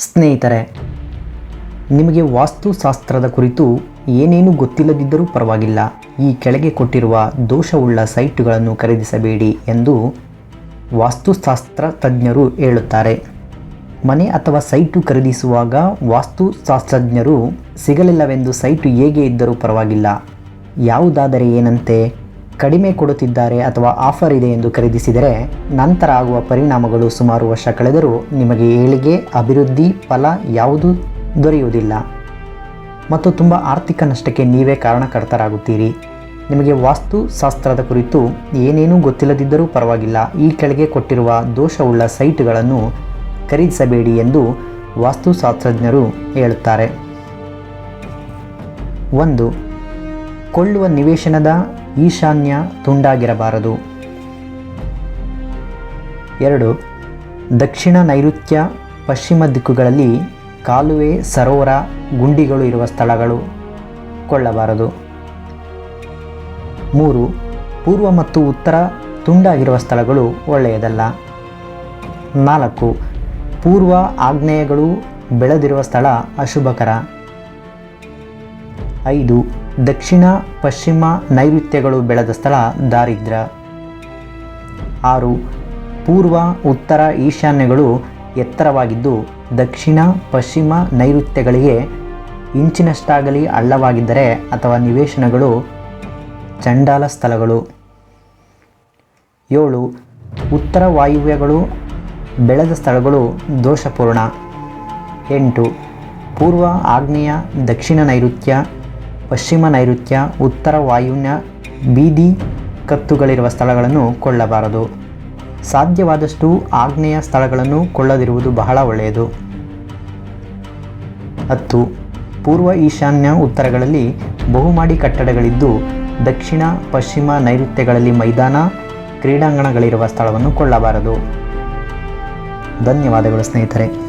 ಸ್ನೇಹಿತರೆ, ನಿಮಗೆ ವಾಸ್ತುಶಾಸ್ತ್ರದ ಕುರಿತು ಏನೇನು ಗೊತ್ತಿಲ್ಲದಿದ್ದರೂ ಪರವಾಗಿಲ್ಲ. ಈ ಕೆಳಗೆ ಕೊಟ್ಟಿರುವ ದೋಷವುಳ್ಳ ಸೈಟುಗಳನ್ನು ಖರೀದಿಸಬೇಡಿ ಎಂದು ವಾಸ್ತುಶಾಸ್ತ್ರ ತಜ್ಞರು ಹೇಳುತ್ತಾರೆ. ಮನೆ ಅಥವಾ ಸೈಟು ಖರೀದಿಸುವಾಗ ವಾಸ್ತುಶಾಸ್ತ್ರಜ್ಞರು ಸಿಗಲಿಲ್ಲವೆಂದು ಸೈಟು ಹೇಗೆ ಇದ್ದರೂ ಪರವಾಗಿಲ್ಲ. ಯಾವುದಾದರೆ ಏನಂತೆ? ಕಡಿಮೆ ಕೊಡುತ್ತಿದ್ದಾರೆ ಅಥವಾ ಆಫರ್ ಇದೆ ಎಂದು ಖರೀದಿಸಿದರೆ ನಂತರ ಆಗುವ ಪರಿಣಾಮಗಳು ಸುಮಾರು ವರ್ಷ ಕಳೆದರೂ ನಿಮಗೆ ಏಳಿಗೆ ಅಭಿವೃದ್ಧಿ ಫಲ ಯಾವುದೂ ದೊರೆಯುವುದಿಲ್ಲ. ಮತ್ತು ತುಂಬ ಆರ್ಥಿಕ ನಷ್ಟಕ್ಕೆ ನೀವೇ ಕಾರಣಕರ್ತರಾಗುತ್ತೀರಿ. ನಿಮಗೆ ವಾಸ್ತುಶಾಸ್ತ್ರದ ಕುರಿತು ಏನೇನೂ ಗೊತ್ತಿಲ್ಲದಿದ್ದರೂ ಪರವಾಗಿಲ್ಲ. ಈ ಕೆಳಗೆ ಕೊಟ್ಟಿರುವ ದೋಷವುಳ್ಳ ಸೈಟ್ಗಳನ್ನು ಖರೀದಿಸಬೇಡಿ ಎಂದು ವಾಸ್ತುಶಾಸ್ತ್ರಜ್ಞರು ಹೇಳುತ್ತಾರೆ. ಒಂದು ಕೊಳ್ಳುವ ನಿವೇಶನದ ಈಶಾನ್ಯ ತುಂಡಾಗಿರಬಾರದು. ಎರಡು, ದಕ್ಷಿಣ ನೈಋತ್ಯ ಪಶ್ಚಿಮ ದಿಕ್ಕುಗಳಲ್ಲಿ ಕಾಲುವೆ, ಸರೋವರ, ಗುಂಡಿಗಳು ಇರುವ ಸ್ಥಳಗಳು ಕೊಳ್ಳಬಾರದು. ಮೂರು, ಪೂರ್ವ ಮತ್ತು ಉತ್ತರ ತುಂಡಾಗಿರುವ ಸ್ಥಳಗಳು ಒಳ್ಳೆಯದಲ್ಲ. ನಾಲ್ಕು, ಪೂರ್ವ ಆಗ್ನೇಯಗಳು ಬೆಳೆದಿರುವ ಸ್ಥಳ ಅಶುಭಕರ. ಐದು, ದಕ್ಷಿಣ, ಪಶ್ಚಿಮ ನೈಋತ್ಯಗಳು ಬೆಳೆದ ಸ್ಥಳ ದಾರಿದ್ರ. ಆರು, ಪೂರ್ವ, ಉತ್ತರ ಈಶಾನ್ಯಗಳು ಎತ್ತರವಾಗಿದ್ದು ದಕ್ಷಿಣ, ಪಶ್ಚಿಮ ನೈಋತ್ಯಗಳಿಗೆ ಇಂಚಿನಷ್ಟಾಗಲಿ ಅಳ್ಳವಾಗಿದ್ದರೆ ಅಥವಾ ನಿವೇಶನಗಳು ಚಂಡಾಲ ಸ್ಥಳಗಳು. ಏಳು, ಉತ್ತರ ವಾಯುವ್ಯಗಳು ಬೆಳೆದ ಸ್ಥಳಗಳು ದೋಷಪೂರ್ಣ. ಎಂಟು, ಪೂರ್ವ ಆಗ್ನೇಯ, ದಕ್ಷಿಣ ನೈಋತ್ಯ ಪಶ್ಚಿಮ ನೈಋತ್ಯ, ಉತ್ತರ ವಾಯುನ್ಯ ಬೀದಿ ಕತ್ತುಗಳಿರುವ ಸ್ಥಳಗಳನ್ನು ಕೊಳ್ಳಬಾರದು. ಸಾಧ್ಯವಾದಷ್ಟು ಆಗ್ನೇಯ ಸ್ಥಳಗಳನ್ನು ಕೊಳ್ಳದಿರುವುದು ಬಹಳ ಒಳ್ಳೆಯದು. ಹತ್ತು, ಪೂರ್ವ ಈಶಾನ್ಯ ಉತ್ತರಗಳಲ್ಲಿ ಬಹುಮಾಡಿ ಕಟ್ಟಡಗಳಿದ್ದು, ದಕ್ಷಿಣ, ಪಶ್ಚಿಮ ನೈಋತ್ಯಗಳಲ್ಲಿ ಮೈದಾನ, ಕ್ರೀಡಾಂಗಣಗಳಿರುವ ಸ್ಥಳವನ್ನು ಕೊಳ್ಳಬಾರದು. ಧನ್ಯವಾದಗಳು ಸ್ನೇಹಿತರೆ.